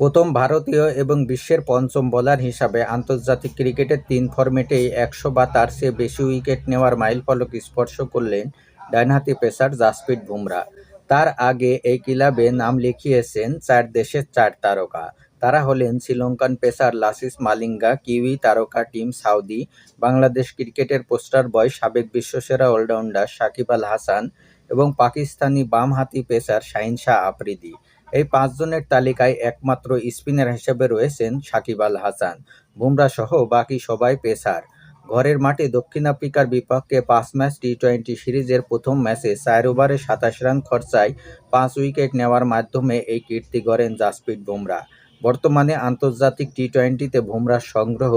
প্রথম ভারতীয় এবং বিশ্বের পঞ্চম বোলার হিসাবে আন্তর্জাতিক ক্রিকেটের তিন ফরম্যাটেই একশো বা তার চেয়ে বেশি উইকেট নেওয়ার মাইলফলক স্পর্শ করলেন ডানহাতি পেসার জাসপ্রীত বুমরা। তার আগে এই ক্লাবে নাম লিখিয়েছেন চার দেশের চার তারকা। তারা হলেন শ্রীলঙ্কান পেসার লাসিস মালিঙ্গা, কিউই তারকা টিম সাউদি, বাংলাদেশ ক্রিকেটের পোস্টার বয় সাবেক বিশ্বসেরা অলরাউন্ডার সাকিব আল হাসান এবং পাকিস্তানি বামহাতি পেসার শাহিন শাহ আফ্রিদি। এই পাঁচজনের তালিকায় একমাত্র স্পিনার হিসেবে রয়েছেন সাকিব আল হাসান, বুমরা সহ বাকি সবাই পেসার। ঘরের মাঠে দক্ষিণ আফ্রিকার বিপক্ষে পাঁচ ম্যাচ টি টোয়েন্টি সিরিজের প্রথম ম্যাচে চার ওভারে সাতাশ রান খরচায় পাঁচ উইকেট নেওয়ার মাধ্যমে এই কীর্তি গড়েন জাসপ্রীত বুমরা। বর্তমানে আন্তর্জাতিক টি টোয়েন্টিতে বুমরার সংগ্রহ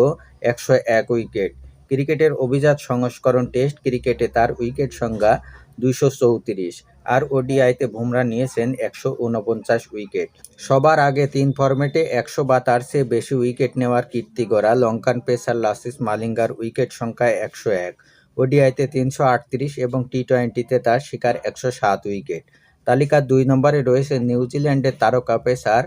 একশো এক উইকেট। ক্রিকেটের অভিজাত সংস্করণ টেস্ট ক্রিকেটে তার উইকেট সংখ্যা দুইশো চৌত্রিশ আর ওডিআইতে বুমরা নিয়েছেন একশো উনপঞ্চাশ উইকেট। সবার আগে তিন ফরম্যাটে একশো বা তার চেয়ে বেশি উইকেট নেওয়ার কীর্তি গড়া লঙ্কান পেসার লাসিস মালিঙ্গার উইকেট সংখ্যা একশো এক। ওডিআইতে তিনশো আটত্রিশ এবং টি টোয়েন্টিতে তার শিকার একশো সাত উইকেট। তালিকার দুই নম্বরে রয়েছে নিউজিল্যান্ডের তারকা পেসার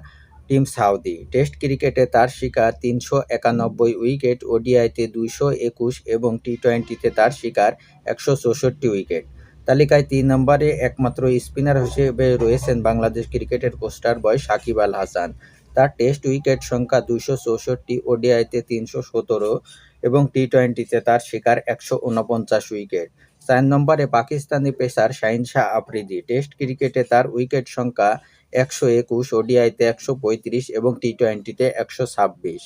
টিম সাউদি। টেস্ট ক্রিকেটে তার শিকার তিনশো একানব্বই উইকেট, ওডিআইতে দুইশো একুশ এবং টি টোয়েন্টিতে তার শিকার একশো চৌষট্টি উইকেট। তালিকায় তিন নম্বরে একমাত্র স্পিনার হিসেবে রয়েছেন বাংলাদেশ ক্রিকেটের পোস্টার বয় সাকিব আল হাসান। তার টেস্ট উইকেট সংখ্যা দুশো চৌষট্টি, ওডিআইতে তিনশো সতেরো এবং টি টোয়েন্টিতে তার শিকার একশো উনপঞ্চাশ উইকেট। চার নম্বরে পাকিস্তানি পেসার শাহিন শাহ আফ্রিদি। টেস্ট ক্রিকেটে তার উইকেট সংখ্যা একশো একুশ, ওডিআইতে একশো পঁয়ত্রিশ এবং টি টোয়েন্টিতে একশো ছাব্বিশ।